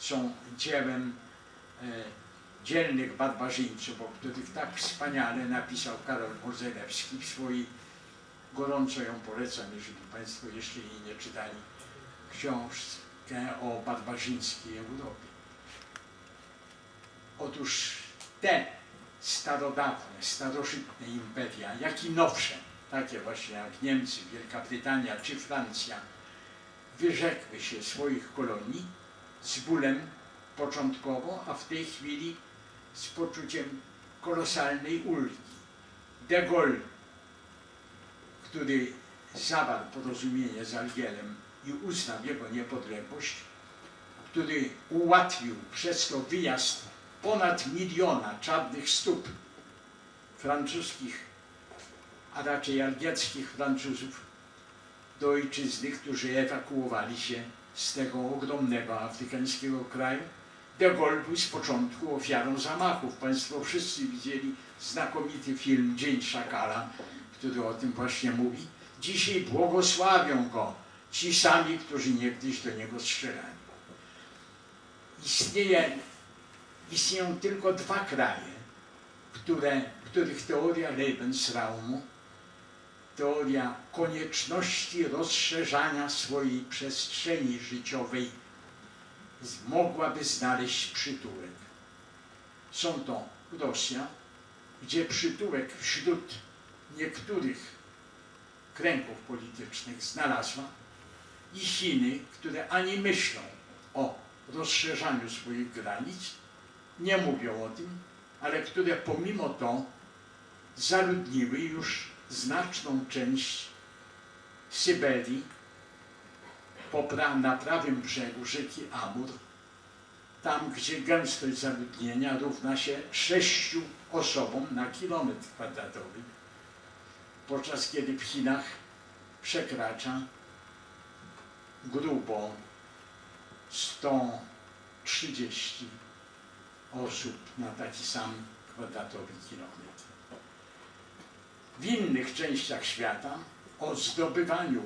są dziełem e, dzielnych barbarzyńców, o których tak wspaniale napisał Karol Mozelewski w swojej, gorąco ją polecam, jeżeli Państwo jeszcze jej nie czytali, książkę o barbarzyńskiej Europie. Otóż te starodawne, starożytne imperia, jak i nowsze, takie właśnie jak Niemcy, Wielka Brytania czy Francja, wyrzekły się swoich kolonii z bólem początkowo, a w tej chwili z poczuciem kolosalnej ulgi. De Gaulle, który zawarł porozumienie z Algierem i uznał jego niepodległość, który ułatwił przez to wyjazd ponad miliona czarnych stóp francuskich, a raczej algierskich Francuzów do ojczyzny, którzy ewakuowali się z tego ogromnego afrykańskiego kraju. De Gaulle był z początku ofiarą zamachów. Państwo wszyscy widzieli znakomity film Dzień Szakala, który o tym właśnie mówi. Dzisiaj błogosławią go ci sami, którzy niegdyś do niego strzelali. Istnieje, istnieją tylko dwa kraje, które, których teoria Lebensraumu teoria konieczności rozszerzania swojej przestrzeni życiowej mogłaby znaleźć przytułek. Są to Rosja, gdzie przytułek wśród niektórych kręgów politycznych znalazła i Chiny, które ani myślą o rozszerzaniu swoich granic, nie mówią o tym, ale które pomimo to zaludniły już znaczną część Syberii po pra- na prawym brzegu rzeki Amur, tam gdzie gęstość zaludnienia równa się 6 osobom na kilometr kwadratowy, podczas kiedy w Chinach przekracza grubo 130 osób na taki sam kwadratowy kilometr. W innych częściach świata o zdobywaniu